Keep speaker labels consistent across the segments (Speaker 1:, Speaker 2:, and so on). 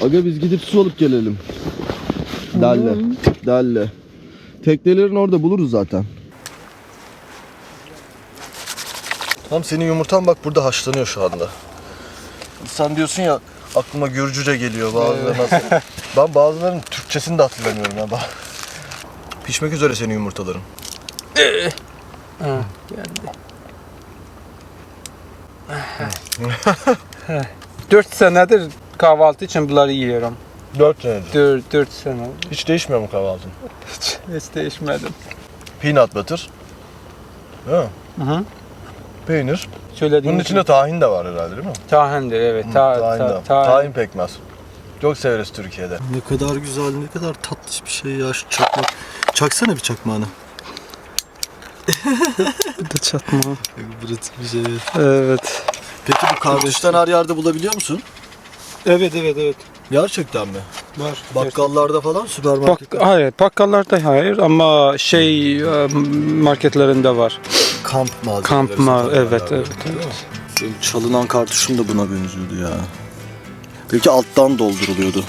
Speaker 1: Aga biz gidip su alıp gelelim. Dalle. Dalle. Teknelerin orada buluruz zaten. Tam senin yumurtan bak burada haşlanıyor şu anda. Sen diyorsun ya aklıma Gürcüce geliyor bazıları nasıl. ben bazılarının Türkçesini de hatırlamıyorum ya. Bak. Pişmek üzere senin yumurtaların.
Speaker 2: Ha, geldi. 4 senedir kahvaltı için bunları yiyorum.
Speaker 1: 4 senedir.
Speaker 2: 4, 4 sene.
Speaker 1: Hiç değişmiyor mu kahvaltın?
Speaker 2: Hiç, hiç değişmedim.
Speaker 1: Peanut butter. Değil mi?
Speaker 2: Hı hı.
Speaker 1: Peynir.
Speaker 2: Söylediğim
Speaker 1: Bunun içinde tahin de var herhalde değil mi?
Speaker 2: tahindir evet.
Speaker 1: Hı,
Speaker 2: Ta,
Speaker 1: tahin,
Speaker 2: ta,
Speaker 1: de.
Speaker 2: tahin.
Speaker 1: tahin pekmez. Çok severiz Türkiye'de. Ne kadar güzel, ne kadar tatlış bir şey ya şu çakmak. Çaksana bir çakmağını.
Speaker 2: Bu da çatma.
Speaker 1: Bir şey.
Speaker 2: Evet.
Speaker 1: Peki bu kartuştan her yerde bulabiliyor musun?
Speaker 2: Evet evet evet.
Speaker 1: Gerçekten mi?
Speaker 2: Var.
Speaker 1: Bakkallarda falan,
Speaker 2: Bak,
Speaker 1: süpermarkette.
Speaker 2: hayır bakkallarda hayır ama şey e, marketlerinde var.
Speaker 1: Kamp malzemeleri.
Speaker 2: Kamp ma
Speaker 1: satan
Speaker 2: evet evet.
Speaker 1: Benim çalınan kartuşum da buna benziyordu ya. Belki alttan dolduruluyordu.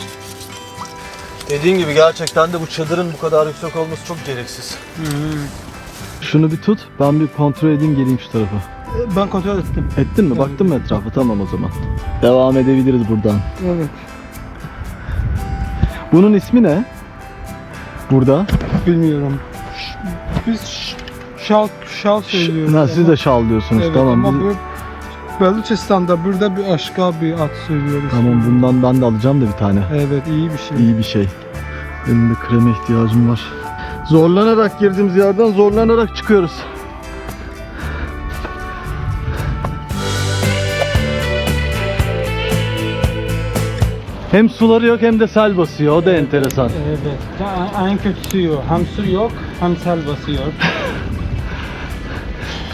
Speaker 1: Dediğin gibi gerçekten de bu çadırın bu kadar yüksek olması çok gereksiz. Şunu bir tut, ben bir kontrol edeyim geleyim şu tarafa.
Speaker 2: Ben kontrol ettim.
Speaker 1: Ettin mi? Baktın mı etrafa? Tamam o zaman. Devam edebiliriz buradan.
Speaker 2: Evet.
Speaker 1: Bunun ismi ne? Burada.
Speaker 2: Bilmiyorum. Ş- Biz ş- şal şal söylüyoruz.
Speaker 1: Ha, siz de şal diyorsunuz.
Speaker 2: Evet
Speaker 1: tamam.
Speaker 2: ama
Speaker 1: biz-
Speaker 2: bu Beluçistan'da burada bir başka bir at söylüyoruz.
Speaker 1: Tamam bundan ben de alacağım da bir tane.
Speaker 2: Evet iyi bir şey.
Speaker 1: İyi bir şey. Benim de kreme ihtiyacım var. Zorlanarak girdiğimiz yerden zorlanarak çıkıyoruz. Hem suları yok hem de sel basıyor. O da enteresan.
Speaker 2: Evet. Ya, En kötüsü yok. Hem su yok hem sel basıyor.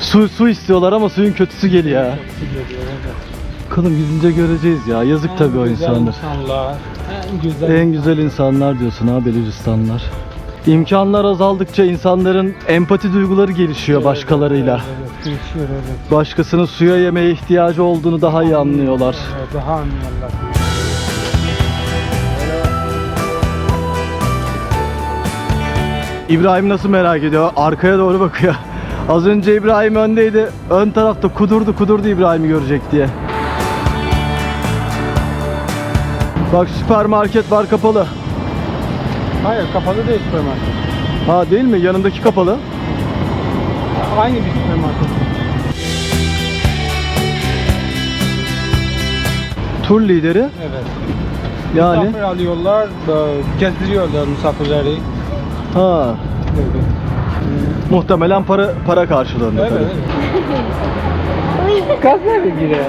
Speaker 1: Su su istiyorlar ama suyun kötüsü geliyor. ha.
Speaker 2: Kötüsü geliyor evet.
Speaker 1: Bakalım gidince göreceğiz ya. Yazık tabii o
Speaker 2: güzel
Speaker 1: insanlar.
Speaker 2: insanlar. En güzel.
Speaker 1: En güzel insanlar diyorsun ha Belucistanlar. İmkanlar azaldıkça insanların empati duyguları gelişiyor başkalarıyla.
Speaker 2: Evet, evet, gelişiyor evet.
Speaker 1: Başkasının suya yemeye ihtiyacı olduğunu daha iyi anlıyorlar.
Speaker 2: Evet, daha anlıyorlar.
Speaker 1: İbrahim nasıl merak ediyor? Arkaya doğru bakıyor. Az önce İbrahim öndeydi. Ön tarafta kudurdu kudurdu İbrahim'i görecek diye. Bak süpermarket var kapalı.
Speaker 2: Hayır kapalı değil süpermarket.
Speaker 1: Ha değil mi? Yanındaki kapalı.
Speaker 2: Aynı bir süpermarket.
Speaker 1: Tur lideri.
Speaker 2: Evet.
Speaker 1: Yani
Speaker 2: Misafir alıyorlar, e, gezdiriyorlar misafirleri.
Speaker 1: ha
Speaker 2: Evet.
Speaker 1: muhtemelen para para karşılığında
Speaker 2: Evet.
Speaker 1: tabii.
Speaker 2: evet. Gaz nereye giriyor?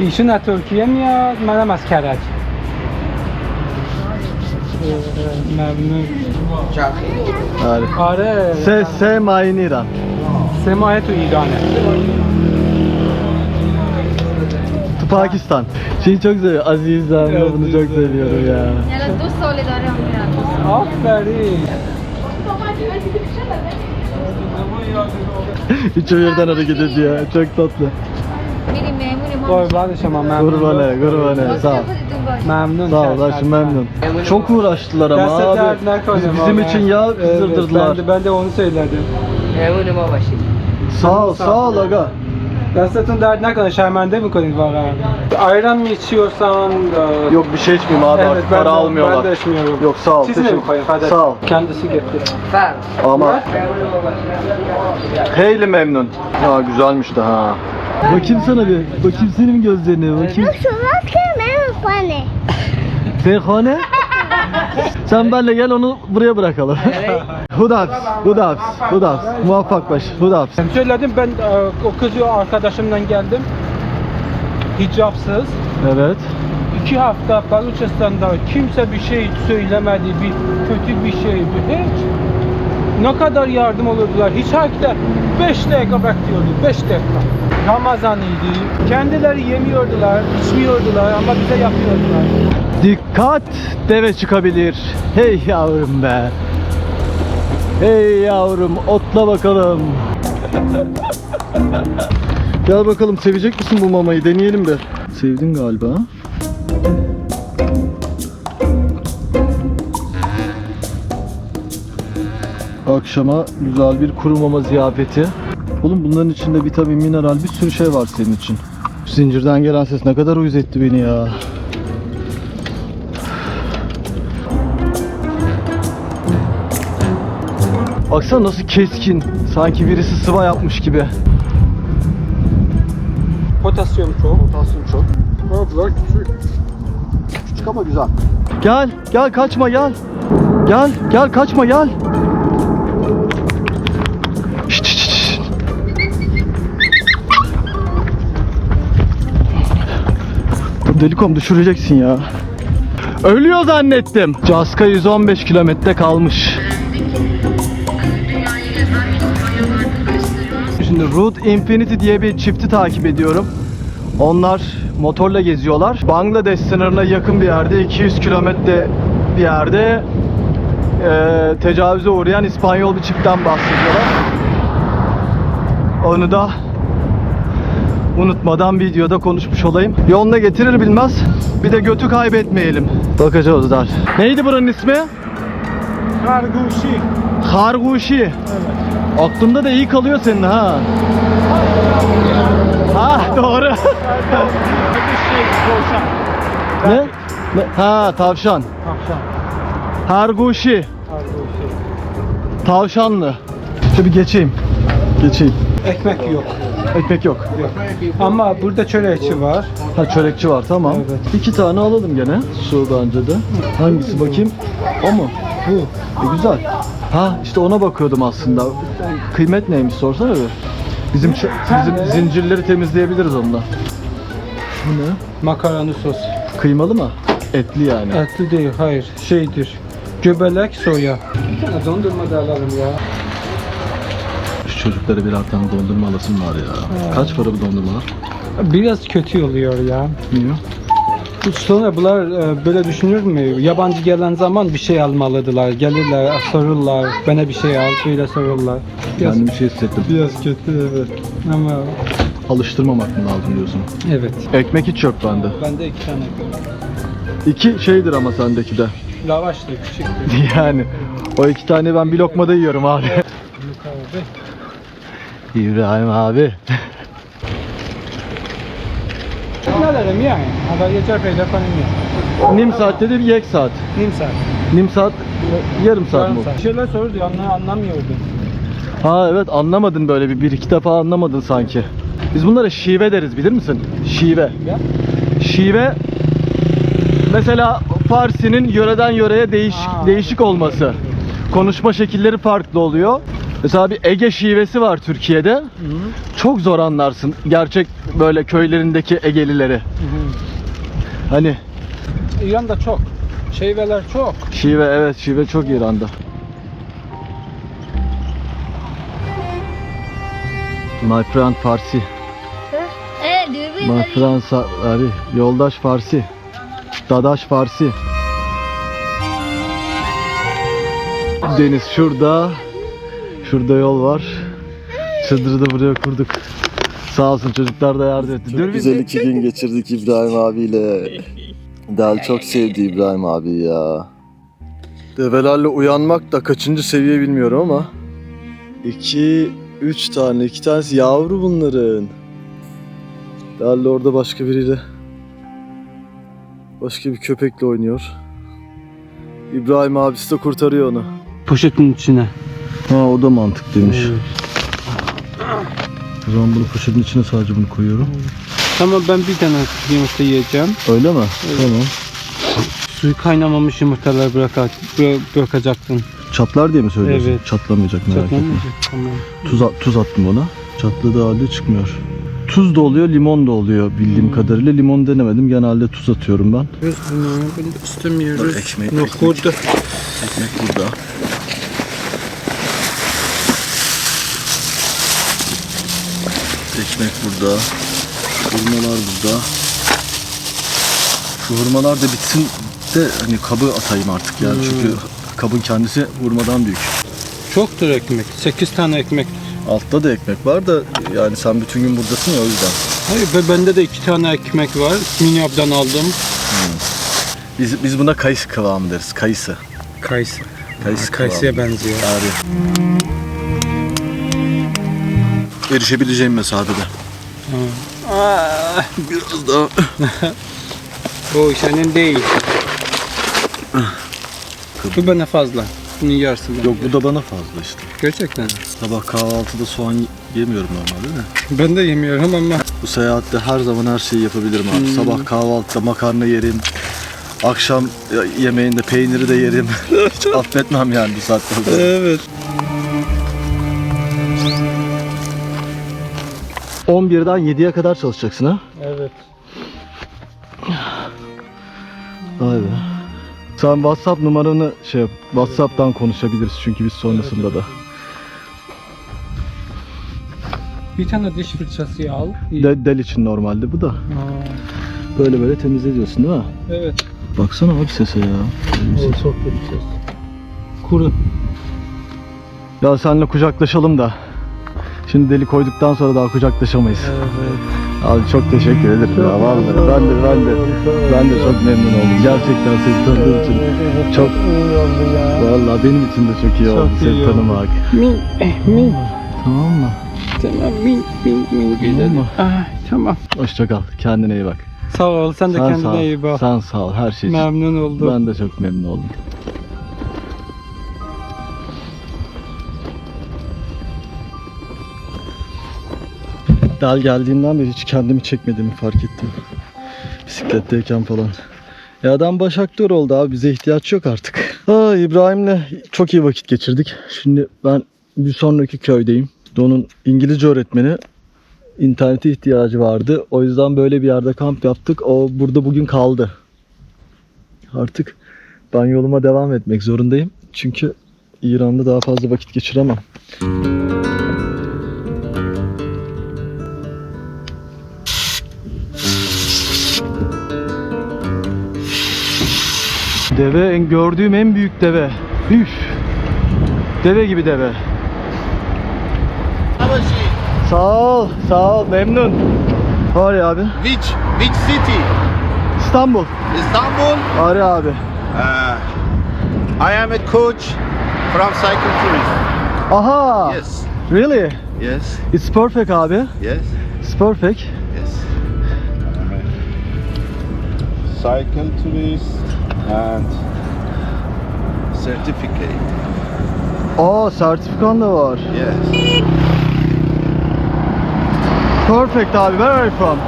Speaker 2: ایشون از ترکیه میاد منم از کرج ممنون
Speaker 1: Yani.
Speaker 2: آره
Speaker 1: Se se mayniran.
Speaker 2: سه ماه تو ایرانه
Speaker 1: To Pakistan. Şeyi çok seviyorum. Aziz
Speaker 2: Damla
Speaker 1: bunu çok seviyorum ya.
Speaker 3: Nella tu sole da Ramya.
Speaker 2: Aferin.
Speaker 1: Üçü birden hareket ediyor. Çok tatlı.
Speaker 3: Miri memuri mom.
Speaker 2: Korban ama memnun.
Speaker 1: Kurbanı, kurbanı. Sağ ol.
Speaker 2: Memnun.
Speaker 1: Sağ ol, aşkım memnun. Çok uğraştılar ama abi. Biz- Bizim
Speaker 2: ama.
Speaker 1: için ya
Speaker 2: Evet,
Speaker 1: kızdırdılar.
Speaker 2: ben de, ben de onu söyledim.
Speaker 4: Memnunum ama şimdi.
Speaker 1: Sağ ol, sağ ol aga.
Speaker 2: Nasrettin derdin hakkında şermende mi koyun var abi? Ayran mı içiyorsan? e,
Speaker 1: Yok bir şey içmeyeyim abi artık para
Speaker 2: de-
Speaker 1: almıyorlar.
Speaker 2: Ben de içmiyorum.
Speaker 1: Yok sağ ol.
Speaker 2: Siz mi
Speaker 1: teşekkür- Sağ ol.
Speaker 2: Kendisi
Speaker 4: getirdi.
Speaker 1: Ama Heyli memnun. Ha güzelmiş de ha. Bakayım sana bir. Bakayım senin gözlerine. Bakayım.
Speaker 5: Nasıl maske mi? Pane.
Speaker 1: Sen hane? Sen benle gel onu buraya bırakalım. Hudaps, Hudaps, Hudaps. Muvaffak baş, Hudaps.
Speaker 2: Söyledim ben e, o kızı arkadaşımla geldim. Hicapsız.
Speaker 1: Evet.
Speaker 2: İki hafta Baluçistan'da kimse bir şey söylemedi, bir kötü bir şey, bir hiç. Ne kadar yardım olurdular. Hiç hakikaten 5 dakika bekliyordu, 5 dakika. Ramazan idi. Kendileri yemiyordular, içmiyordular ama bize yapıyordular.
Speaker 1: Dikkat deve çıkabilir. Hey yavrum be. Hey yavrum otla bakalım. Gel bakalım sevecek misin bu mamayı? Deneyelim bir. Sevdin galiba. Akşama güzel bir kuru mama ziyafeti. Oğlum bunların içinde vitamin, mineral bir sürü şey var senin için. Zincirden gelen ses ne kadar uyuz etti beni ya. Baksana nasıl keskin. Sanki birisi sıva yapmış gibi.
Speaker 2: Potasyum çok.
Speaker 1: Potasyum çok.
Speaker 2: Abla küçük.
Speaker 1: Küçük ama güzel. Gel, gel kaçma gel. Gel, gel kaçma gel. Şşt, şşt, şşt. Delikom düşüreceksin ya. Ölüyor zannettim. Caska 115 kilometre kalmış. Şimdi Route Infinity diye bir çifti takip ediyorum. Onlar motorla geziyorlar. Bangladeş sınırına yakın bir yerde, 200 kilometre bir yerde eee tecavüze uğrayan İspanyol bir çiftten bahsediyorlar. Onu da unutmadan videoda konuşmuş olayım. Yoluna getirir bilmez bir de götü kaybetmeyelim. Bakacağız der. Neydi buranın ismi?
Speaker 2: Karguşi.
Speaker 1: Harguşi. Aklında da iyi kalıyor senin ha. Ha doğru. ne? ne? Ha tavşan.
Speaker 2: Akşam.
Speaker 1: Harguşi.
Speaker 2: Karguşi.
Speaker 1: Tavşanlı. Şöyle bir geçeyim. Geçeyim.
Speaker 2: Ekmek yok.
Speaker 1: Ekmek yok.
Speaker 2: yok. Ama burada çörekçi var.
Speaker 1: Ha çörekçi var tamam.
Speaker 2: Evet.
Speaker 1: İki tane alalım gene. Sudan önce de. Hangisi bakayım? O mu? Bu. E, güzel. Ha işte ona bakıyordum aslında. Kıymet neymiş sorsana bir. Bizim ç- bizim zincirleri temizleyebiliriz onunla. Bu ne?
Speaker 2: Makarna sos.
Speaker 1: Kıymalı mı? Etli yani.
Speaker 2: Etli değil, hayır. Şeydir. Göbelek soya. Bir tane dondurma da alalım ya.
Speaker 1: Şu çocuklara birer tane dondurma alasın var ya. Kaç para bu dondurmalar?
Speaker 2: Biraz kötü oluyor ya.
Speaker 1: Niye?
Speaker 2: Sonra bunlar e, böyle düşünür mü? Yabancı gelen zaman bir şey almalıdılar. Gelirler, sorurlar. Bana bir şey al, böyle sorurlar. Biraz,
Speaker 1: bir şey hissettim.
Speaker 2: biraz kötü evet. Ama
Speaker 1: Alıştırmamak mı lazım diyorsun?
Speaker 2: evet.
Speaker 1: Ekmek hiç yok bende.
Speaker 2: Bende iki tane
Speaker 1: İki şeydir ama sendeki de.
Speaker 2: lavaştı, küçüktü.
Speaker 1: Yani o iki tane ben bir lokmada yiyorum abi.
Speaker 2: Yukarıda.
Speaker 1: İbrahim abi.
Speaker 2: Yani? Haber geçer peyda kanım ya.
Speaker 1: Nim saatte de bir yek saat.
Speaker 2: Nim saat.
Speaker 1: Nim saat yarım saat mı?
Speaker 2: saat. Bir şeyler sorurdu, anla, anlamıyordum.
Speaker 1: Ha evet anlamadın böyle bir, bir iki defa anlamadın sanki. Biz bunlara şive deriz bilir misin? Şive.
Speaker 2: Ya?
Speaker 1: Şive mesela Farsi'nin yöreden yöreye değişik
Speaker 2: Aa,
Speaker 1: değişik olması. Konuşma şekilleri farklı oluyor. Mesela bir Ege şivesi var Türkiye'de.
Speaker 2: Hı.
Speaker 1: Çok zor anlarsın gerçek böyle köylerindeki Egelileri.
Speaker 2: Hı hı.
Speaker 1: Hani
Speaker 2: İran'da çok. Şeyveler çok.
Speaker 1: şive evet şive çok İran'da. My friend Farsi.
Speaker 5: Dürbün.
Speaker 1: My friend Sa- abi yoldaş Farsi. Dadaş Farsi. Deniz şurada. Şurada yol var. Çadırı da buraya kurduk. Sağ olsun çocuklar da yardım etti.
Speaker 6: Çok güzel iki gün geçirdik İbrahim abiyle. Del çok sevdi İbrahim abi ya.
Speaker 1: Develerle uyanmak da kaçıncı seviye bilmiyorum ama. İki, üç tane. iki tanesi yavru bunların. Derli orada başka biriyle. Başka bir köpekle oynuyor. İbrahim abisi de kurtarıyor onu.
Speaker 2: Poşetin içine.
Speaker 1: Ha o da mantıklıymış. O zaman bunu poşetin içine sadece bunu koyuyorum.
Speaker 2: Tamam ben bir tane yumurta yiyeceğim.
Speaker 1: Öyle mi? Tamam.
Speaker 2: Suyu kaynamamış yumurtalar bırak bırakacaktın.
Speaker 1: Çatlar diye mi söylüyorsun?
Speaker 2: Evet.
Speaker 1: Çatlamayacak merak etme.
Speaker 2: Çatlamayacak. Tamam.
Speaker 1: Tuz, at- tuz attım ona. Çatladığı halde çıkmıyor. Tuz da oluyor, limon da oluyor bildiğim kadarıyla. Limon denemedim. Genelde tuz atıyorum ben.
Speaker 2: Biz bunu bunu istemiyoruz.
Speaker 1: Bak ekmek,
Speaker 2: Nohut.
Speaker 1: Ekmek burada. Ekmek burada. Hurmalar burada. Şu hurmalar da bitsin de hani kabı atayım artık ya. Çünkü kabın kendisi hurmadan büyük.
Speaker 2: Çoktur ekmek. 8 tane ekmek.
Speaker 1: Altta da ekmek var da yani sen bütün gün buradasın ya o yüzden.
Speaker 2: Hayır ve bende de iki tane ekmek var. Minyap'tan aldım.
Speaker 1: Biz, biz buna kayısı kıvamı deriz. Kayısı.
Speaker 2: Kayısı.
Speaker 1: Kayısı
Speaker 2: Kayısıya benziyor.
Speaker 1: Abi. Erişebileceğim mesafede. Biraz daha.
Speaker 2: O senin değil. Bu bana fazla. Bunun yarısı bende.
Speaker 1: Yok bu da bana fazla işte.
Speaker 2: Gerçekten.
Speaker 1: Sabah kahvaltıda soğan yemiyorum normalde de.
Speaker 2: Ben de yemiyorum ama
Speaker 1: Bu seyahatte her zaman her şeyi yapabilirim abi. Sabah kahvaltıda makarna yerim. Akşam yemeğinde peyniri de yerim. Hiç affetmem yani bu sonra.
Speaker 2: Evet.
Speaker 1: 11'den 7'ye kadar çalışacaksın ha?
Speaker 2: Evet.
Speaker 1: Vay be. Sen WhatsApp numaranı şey yap. WhatsApp'tan konuşabiliriz çünkü biz sonrasında da.
Speaker 2: Bir tane diş fırçası al.
Speaker 1: De, del için normalde bu da. Böyle böyle temizliyorsun değil mi?
Speaker 2: evet.
Speaker 1: Baksana abi sese ya.
Speaker 2: O çok kötü ses. Kuru.
Speaker 1: Ya seninle kucaklaşalım da. Şimdi deli koyduktan sonra daha kucaklaşamayız. Abi çok teşekkür ederim ya vallahi. Ben de ben de ben de çok memnun oldum. Gerçekten seni tanıdığım için çok Vallahi benim için de çok iyi oldu
Speaker 2: Çok
Speaker 1: seni
Speaker 2: iyi oldu.
Speaker 1: tanımak.
Speaker 2: Min, eh, min.
Speaker 1: Tamam mı?
Speaker 2: Tamam, min, min, min güzel.
Speaker 1: mı?
Speaker 2: Ah, tamam.
Speaker 1: Hoşça kal. Kendine iyi bak.
Speaker 2: Sağ ol, sen de
Speaker 1: Sen sağ
Speaker 2: kendine
Speaker 1: ol.
Speaker 2: iyi bak.
Speaker 1: Sen sağ ol her şey için.
Speaker 2: Memnun oldum.
Speaker 1: Ben de çok memnun oldum. Dal geldiğinden beri hiç kendimi çekmediğimi fark ettim. Bisikletteyken falan. Ya adam baş aktör oldu abi bize ihtiyaç yok artık. Aa, İbrahim'le çok iyi vakit geçirdik. Şimdi ben bir sonraki köydeyim. Onun İngilizce öğretmeni internete ihtiyacı vardı. O yüzden böyle bir yerde kamp yaptık. O burada bugün kaldı. Artık ben yoluma devam etmek zorundayım. Çünkü İran'da daha fazla vakit geçiremem. Deve en gördüğüm en büyük deve. Üf. Deve gibi deve. Sağ ol, sağ ol, memnun. Ya abi.
Speaker 7: Which which city?
Speaker 1: İstanbul.
Speaker 7: Istanbul.
Speaker 1: Ari abi.
Speaker 7: Uh, I am a coach from Cycle Tourism.
Speaker 1: Aha.
Speaker 7: Yes.
Speaker 1: Really?
Speaker 7: Yes.
Speaker 1: It's perfect abi.
Speaker 7: Yes.
Speaker 1: It's perfect.
Speaker 7: Cycle tourist and certificate.
Speaker 1: Aa sertifikan da var.
Speaker 7: Yes.
Speaker 1: Perfect abi. Where are you from?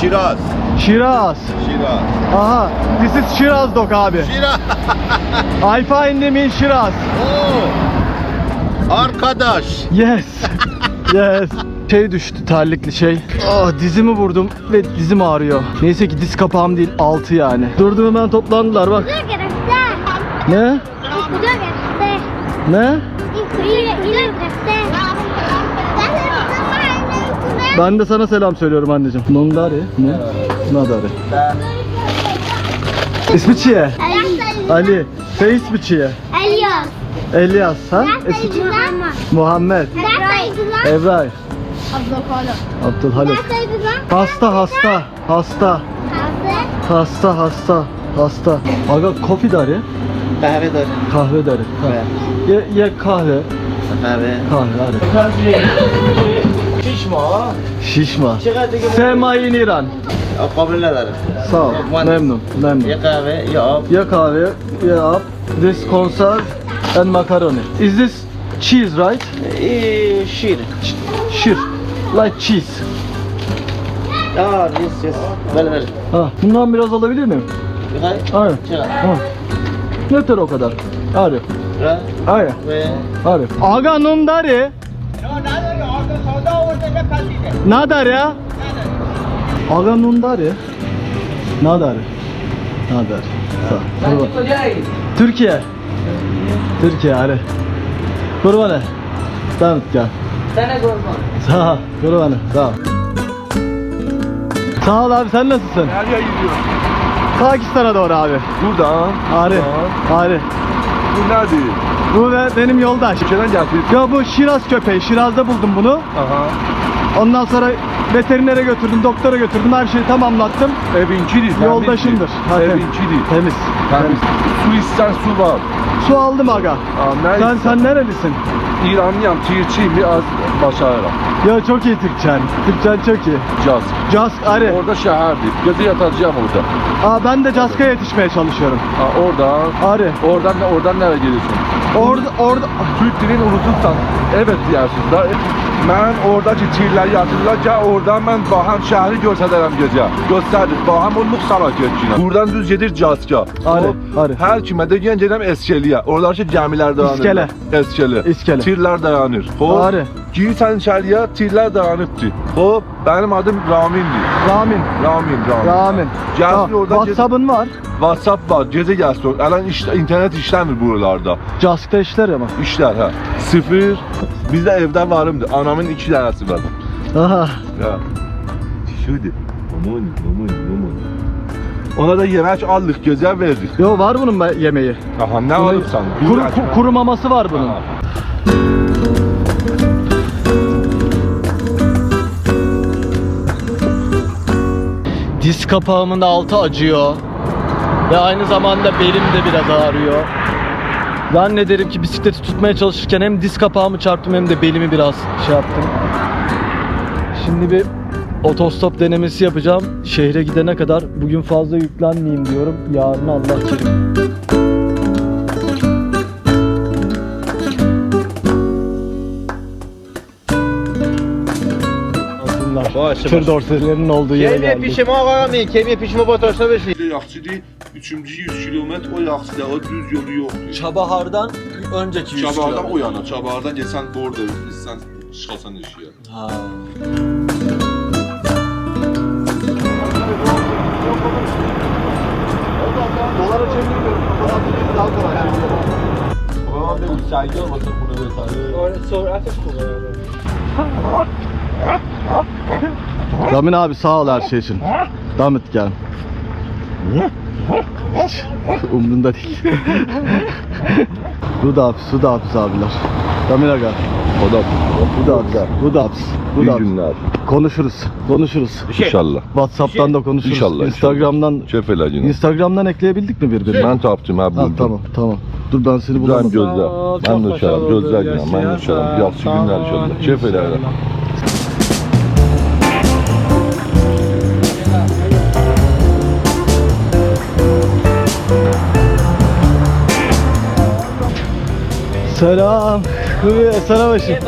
Speaker 7: Shiraz.
Speaker 1: Shiraz.
Speaker 7: Shiraz.
Speaker 1: Aha. This is Shiraz dog abi.
Speaker 7: Shiraz.
Speaker 1: I find him in Shiraz.
Speaker 7: Oh. Arkadaş.
Speaker 1: Yes. yes. Şey düştü terlikli şey. Ah dizimi vurdum ve dizim ağrıyor. Neyse ki diz kapağım değil altı yani. Durdum hemen toplandılar bak. Ne? Ne? Ben de sana selam söylüyorum anneciğim. Nondari. Ne? Nadari. İsmi Çiye. Ali. Sen ismi Çiye.
Speaker 5: Elias.
Speaker 1: Elias ha? İsmi. Muhammed. Ebray. Abdülhaluk. Hasta hasta. Hasta. Hasta hasta. Hasta. Aga kofi dari.
Speaker 4: Kahve dar.
Speaker 1: Kahve dari. Ha. Ye, ye kahve.
Speaker 4: Kahve.
Speaker 1: Kahve hadi. Şişma. Semayin İran.
Speaker 4: Kabul ederim.
Speaker 1: Sağ ol. Memnun. Memnun.
Speaker 4: Ya kahve ya ab.
Speaker 1: Ya kahve, ya up. This conserve and macaroni. Is this cheese right?
Speaker 4: Ee, şiir.
Speaker 1: Şir. Like cheese.
Speaker 4: Aa, yes yes. Ver ver.
Speaker 1: Ha, bundan biraz alabilir miyim? Hayır.
Speaker 4: Çıkar.
Speaker 1: Ha. Yeter o kadar. Hadi.
Speaker 4: Ve
Speaker 1: Hadi. Aga nundari. Nadar ya? Aga nundari. Nadar. Nadar. Türkiye. Türkiye hadi. Kurbanı. Tamam gel.
Speaker 4: Sana kurban.
Speaker 1: Sağ ol. Kurbanı. Sağ ol. Sağ ol abi sen nasılsın?
Speaker 7: Nereye gidiyorsun?
Speaker 1: Pakistan'a doğru abi.
Speaker 7: Burada.
Speaker 1: Ari. Ari.
Speaker 8: bu nedir?
Speaker 1: Bu ve benim yoldaş.
Speaker 8: Ülkeden geldin.
Speaker 1: Ya bu Şiraz köpeği. Şiraz'da buldum bunu.
Speaker 8: Aha.
Speaker 1: Ondan sonra veterinere götürdüm, doktora götürdüm. Her şeyi tamamlattım.
Speaker 8: Evinkidir.
Speaker 1: Yoldaşımdır. Ha, temiz.
Speaker 8: Evinkidir.
Speaker 1: Temiz.
Speaker 8: Temiz. Su ister su var.
Speaker 1: Su aldım aga.
Speaker 8: Aa,
Speaker 1: Sen sen nerelisin?
Speaker 8: İranlıyam, Tirçiyim, biraz başarıram.
Speaker 1: Ya çok iyi Türkçen. Türkçen çok iyi.
Speaker 8: Caz.
Speaker 1: Cask Ari.
Speaker 8: Orada şehirdir. Gece yatacağım orada.
Speaker 1: Aa, ben de Cask'a yetişmeye çalışıyorum.
Speaker 8: Ha, oradan.
Speaker 1: Ari.
Speaker 8: Oradan oradan nereye geliyorsun?
Speaker 1: Orada orada
Speaker 8: Türk dilini unutursan evet diyorsunuz da ben oradaki tirler yatırırlar ki oradan ben Bahan şehri göstereceğim gece. Gösterdik. Bahan onluk sana geçiyor. Buradan düz gelir Caska.
Speaker 1: Ari,
Speaker 8: O,
Speaker 1: Ari.
Speaker 8: Her kime de geleceğim Eskeli'ye. Oradaki gemiler dayanır.
Speaker 1: İskele.
Speaker 8: Eskeli.
Speaker 1: İskele.
Speaker 8: Tirler dayanır. Hop.
Speaker 1: Ari.
Speaker 8: Girsen içeriye tirler dayanıptı. Hop. Benim adım Ramin'di.
Speaker 1: Ramin.
Speaker 8: Ramin, Ramin.
Speaker 1: Ramin.
Speaker 8: Gelsin oradan
Speaker 1: WhatsApp'ın var.
Speaker 8: WhatsApp var. Gece gelsin. Alan işte, internet işlemir buralarda.
Speaker 1: Cask'ta işler ama.
Speaker 8: İşler ha. Sıfır. Bizde evde varımdı. Anamın iki tanesi var.
Speaker 1: Aha.
Speaker 8: Ya. Şuydu. Aman, aman, aman. Ona da yemek aldık, güzel verdik.
Speaker 1: Yo var bunun be- yemeği.
Speaker 8: Aha ne
Speaker 1: Bunu-
Speaker 8: alırsan.
Speaker 1: Kuru, ku- kuru maması var bunun.
Speaker 8: Aha.
Speaker 1: Diz kapağımın altı acıyor. Ve aynı zamanda belim de biraz ağrıyor. Zannederim ki bisikleti tutmaya çalışırken hem diz kapağımı çarptım hem de belimi biraz şey yaptım. Şimdi bir otostop denemesi yapacağım. Şehre gidene kadar bugün fazla yüklenmeyeyim diyorum. Yarın Allah kerim. Atınlar. Tır dorselerinin olduğu yere
Speaker 4: Kemiye
Speaker 1: geldik.
Speaker 4: pişimi ağamayın. Kemiye pişimi batırsa beşi.
Speaker 8: Yaxşıdır. Üçüncü 100 kilometre o yaxşıdır. O düz yolu yok.
Speaker 1: Çabahar'dan önceki 100
Speaker 8: Çabardan o yana. Çabardan geçsen orada sen çıkasan işe.
Speaker 1: Ha.
Speaker 8: Dolara çeviriyorum. Daha kolay. Ama ben sergi olmasın burada vesaire.
Speaker 1: Ramin abi sağ ol her şey için. Devam et gel. Hiç Umrunda değil. bu da hapis, bu da hapis abiler. Ramin aga.
Speaker 8: O da
Speaker 1: Bu da hapis, bu da hapis. Bu da
Speaker 8: iyi
Speaker 1: hapis.
Speaker 8: günler.
Speaker 1: Konuşuruz, konuşuruz.
Speaker 8: İnşallah.
Speaker 1: Whatsapp'tan da konuşuruz.
Speaker 8: İnşallah,
Speaker 1: Instagram'dan
Speaker 8: Şefela günü.
Speaker 1: Instagram'dan ekleyebildik mi birbirine?
Speaker 8: Ben taptım ha
Speaker 1: Ha, tamam, tamam. Dur ben seni bulamadım.
Speaker 8: gözler. Ben de uçarım.
Speaker 2: başarılı
Speaker 8: Gözler günah. Ben de
Speaker 2: yaşa.
Speaker 8: Yaxşı günler inşallah. Şefela.
Speaker 1: Selam. Kuyu Esarabaşı.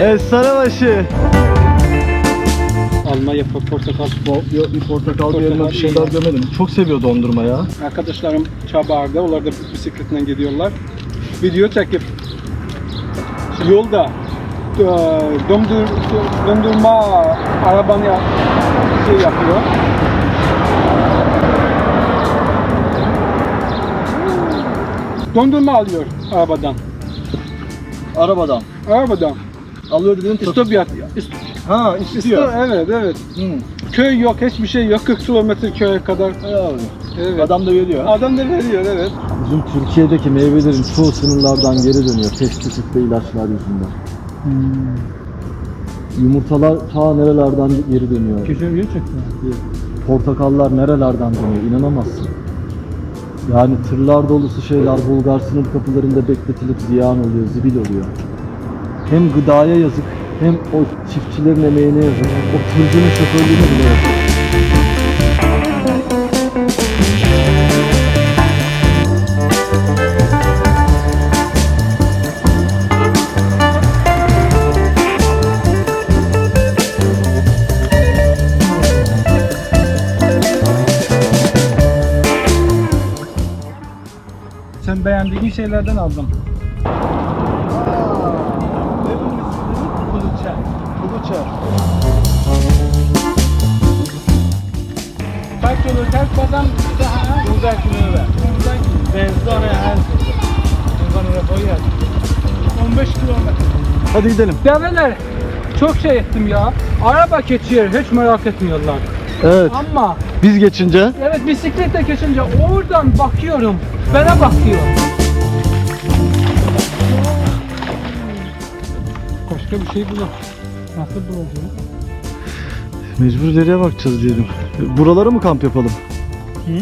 Speaker 1: Esarabaşı.
Speaker 2: Alma yapıp portakal
Speaker 1: Yok bir portakal bir elma bir şeyler gömedim. Çok seviyor dondurma ya.
Speaker 2: Arkadaşlarım Çabar'da, onlar da bisikletle gidiyorlar. Video çekip yolda e, döndür, döndürme arabanı şey yapıyor. Dondurma alıyor arabadan.
Speaker 1: Arabadan.
Speaker 2: Arabadan.
Speaker 1: Alıyor dediğin tut.
Speaker 2: İstop ist-
Speaker 1: Ha
Speaker 2: isto-
Speaker 1: istiyor.
Speaker 2: evet evet.
Speaker 1: Hı.
Speaker 2: Köy yok, hiçbir şey yok. 40 kilometre köye kadar. Evet.
Speaker 1: Adam da veriyor.
Speaker 2: Adam da veriyor evet.
Speaker 1: Bizim Türkiye'deki meyvelerin çoğu sınırlardan geri dönüyor. Pestisit ve ilaçlar yüzünden. Yumurtalar ta nerelerden geri dönüyor.
Speaker 2: Köşe gerçekten.
Speaker 1: Portakallar nerelerden dönüyor inanamazsın. Yani tırlar dolusu şeyler Bulgar sınır kapılarında bekletilip ziyan oluyor, zibil oluyor. Hem gıdaya yazık hem o çiftçilerin emeğine yazık. O tırcının şoförlüğüne bile yazık.
Speaker 2: Sen beğendiğin şeylerden aldım.
Speaker 1: Kuluçer. Kuluçer.
Speaker 2: Kaç olur ters basan daha? Güzel kilo ver. Benzone her Benzone koyar. 15 kilometre.
Speaker 1: Hadi gidelim.
Speaker 2: Develer çok şey ettim ya. Araba geçiyor hiç merak etmiyorlar.
Speaker 1: Evet.
Speaker 2: Ama
Speaker 1: Biz geçince
Speaker 2: evet bisikletle geçince oradan bakıyorum. Rehbere bak diyor. Başka bir şey bulam. Nasıl bulacağım?
Speaker 1: Mecbur nereye bakacağız diyelim. Buralara mı kamp yapalım?
Speaker 2: Hı?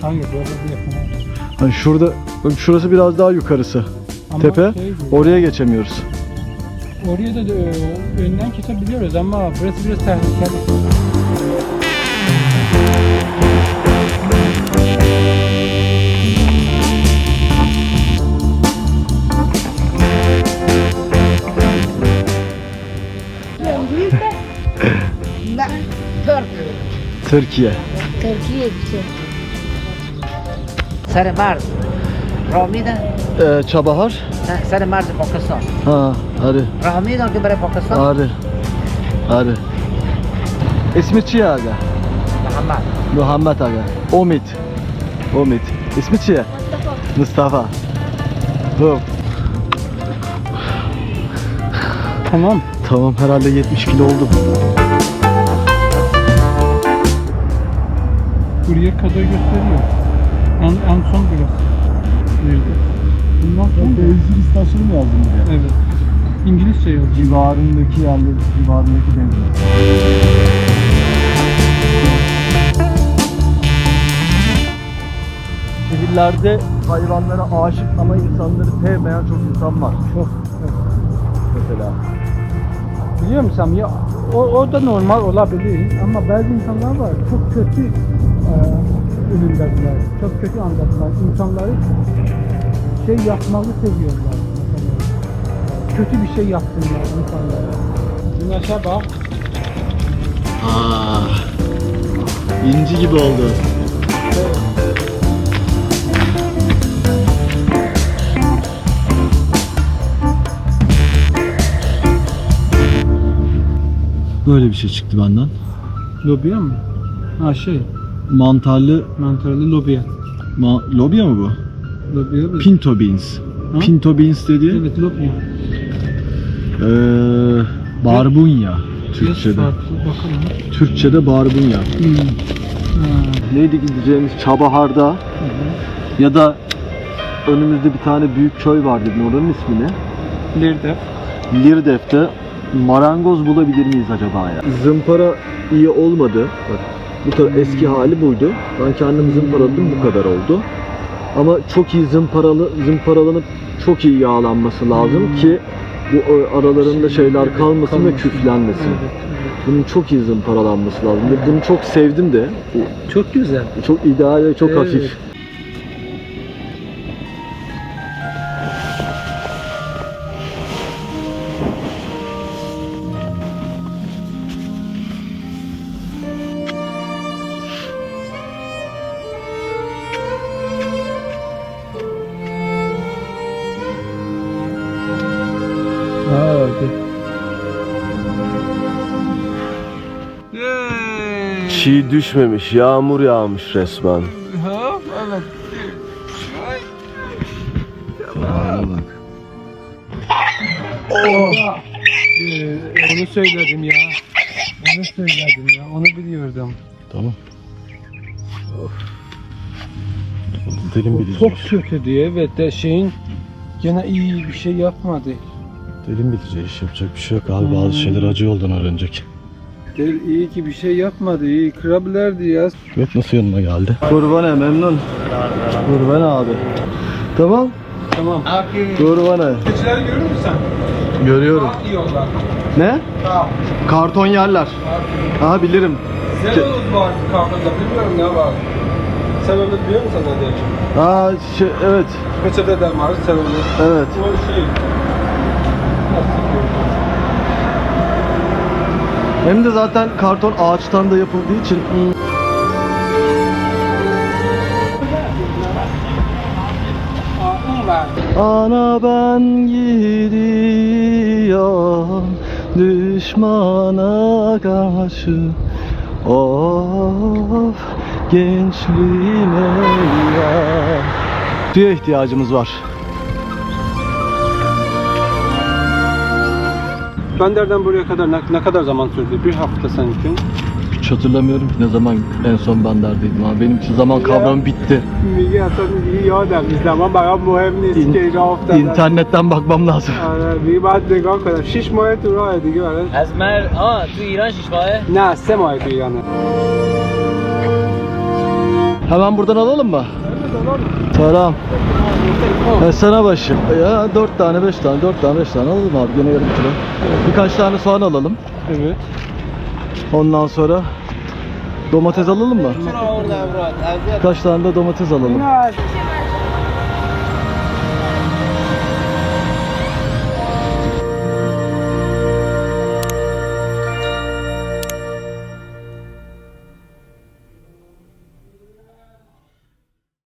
Speaker 2: Hayır, böyle bir yapamayız.
Speaker 1: Hani şurada, şurası biraz daha yukarısı.
Speaker 2: Ama
Speaker 1: Tepe,
Speaker 2: şey
Speaker 1: oraya geçemiyoruz.
Speaker 2: Oraya da e, önünden kesebiliyoruz ama burası biraz tehlikeli.
Speaker 1: Türkiye.
Speaker 5: Türkiye güzel.
Speaker 9: سر مرز راه میدن
Speaker 1: Ee, Çabahar.
Speaker 9: نه سر مرز پاکستان
Speaker 1: Ha, hadi,
Speaker 9: راه میدن که برای پاکستان
Speaker 1: hadi. Hadi. İsmi چیه aga?
Speaker 9: محمد
Speaker 1: Muhammed aga. Omid. Omid. İsmi çiğ? Mustafa. Tamam.
Speaker 2: Tamam.
Speaker 1: Tamam herhalde 70 kilo oldum.
Speaker 2: Buraya kadar gösteriyor. En, en son burası. Nerede? Bundan sonra
Speaker 1: Benzin istasyonu mu yazdın buraya?
Speaker 2: Evet. İngilizce yazıyor.
Speaker 1: Civarındaki yerler, civarındaki benzin. Şehirlerde hayvanlara aşık ama insanları sevmeyen çok insan var.
Speaker 2: Çok.
Speaker 1: Mesela.
Speaker 2: Biliyor musun ya o, o da normal olabilir ama bazı insanlar var çok kötü üründekiler, çok kötü anlatılar. İnsanları şey yapmayı seviyorlar. Kötü bir şey yapsınlar insanlara. Güneşe bak.
Speaker 1: Aa, inci gibi oldu. Böyle bir şey çıktı benden.
Speaker 2: Lobiya mı? Ha şey,
Speaker 1: Mantarlı,
Speaker 2: mantarlı lobiya.
Speaker 1: ma, lobya mı bu?
Speaker 2: Lobiya mı?
Speaker 1: Pinto beans.
Speaker 2: Ha?
Speaker 1: Pinto beans dediği
Speaker 2: Evet lobiya.
Speaker 1: eee barbunya Türkçe'de.
Speaker 2: Farklı bakalım.
Speaker 1: Türkçe'de barbunya.
Speaker 2: Hmm. Ha.
Speaker 1: Neydi gideceğimiz Çabahar'da ya da önümüzde bir tane büyük köy var dedin oranın ismi ne?
Speaker 2: Nerede?
Speaker 1: Lirdef'te marangoz bulabilir miyiz acaba ya? Zımpara iyi olmadı. Bak bu kadar eski hali buydu. Ben kendim zımparaladım bu kadar oldu. Ama çok iyi zımparalı zımparalanıp çok iyi yağlanması lazım ki bu aralarında şeyler kalmasın ve küflenmesin. Bunun çok iyi zımparalanması lazım. Bunu çok sevdim de.
Speaker 2: Çok güzel.
Speaker 1: Çok ideal ve çok
Speaker 2: Evet.
Speaker 1: hafif.
Speaker 6: Çiğ düşmemiş, yağmur yağmış resmen.
Speaker 2: Ha, evet. Ee, onu söyledim ya. Onu söyledim ya. Onu biliyordum.
Speaker 1: Tamam. Derin
Speaker 2: O
Speaker 1: bilici.
Speaker 2: çok kötüydü evet de şeyin gene iyi bir şey yapmadı.
Speaker 1: Derin bilici iş yapacak bir şey yok abi.
Speaker 2: Hmm.
Speaker 1: Bazı şeyler acı yoldan öğrenecek.
Speaker 2: Del iyi ki bir şey yapmadı. İyi kırabilirdi ya.
Speaker 1: Yok nasıl yanına geldi? Kurbana memnun. Kurbana abi. Tamam.
Speaker 2: Tamam.
Speaker 1: Kurbana.
Speaker 2: Keçileri görür müsün?
Speaker 1: Görüyorum.
Speaker 2: Çok yiyorlar.
Speaker 1: Ne? Karton yerler. Aha bilirim.
Speaker 2: Selülüz var kahvede. Bilmiyorum ne var. Selülüz biliyor musun ne diye?
Speaker 1: Aa şey, evet.
Speaker 2: Peçete de var selülüz.
Speaker 1: Evet.
Speaker 2: O şey.
Speaker 1: Hem de zaten karton ağaçtan da yapıldığı için. Ana ben gidiyorum düşmana karşı Of gençliğime ya Suya ihtiyacımız var.
Speaker 2: Bander'den buraya kadar ne, ne kadar zaman sürdü? Bir hafta sanki.
Speaker 1: hiç hatırlamıyorum ki ne zaman en son ben neredeydim abi. Benim için zaman kavramı bitti.
Speaker 2: میگه اصلا میگه یادم نیست زمان برام مهم نیست
Speaker 1: این-
Speaker 2: که راه افتادم
Speaker 1: İnternetten bakmam lazım.
Speaker 2: آره میگه باید نگاه کنم 6 ماه تو راه دیگه برای
Speaker 10: از مر آه تو ایران شیش ماهه
Speaker 2: نه سه ماه تو ایرانه
Speaker 1: Hemen buradan alalım mı? Tamam. E sana başım. Ya 4 tane 5 tane 4 tane 5 tane alalım abi gene yarım kilo. Birkaç tane soğan alalım.
Speaker 2: Evet.
Speaker 1: Ondan sonra domates alalım mı? Kaç tane de domates alalım.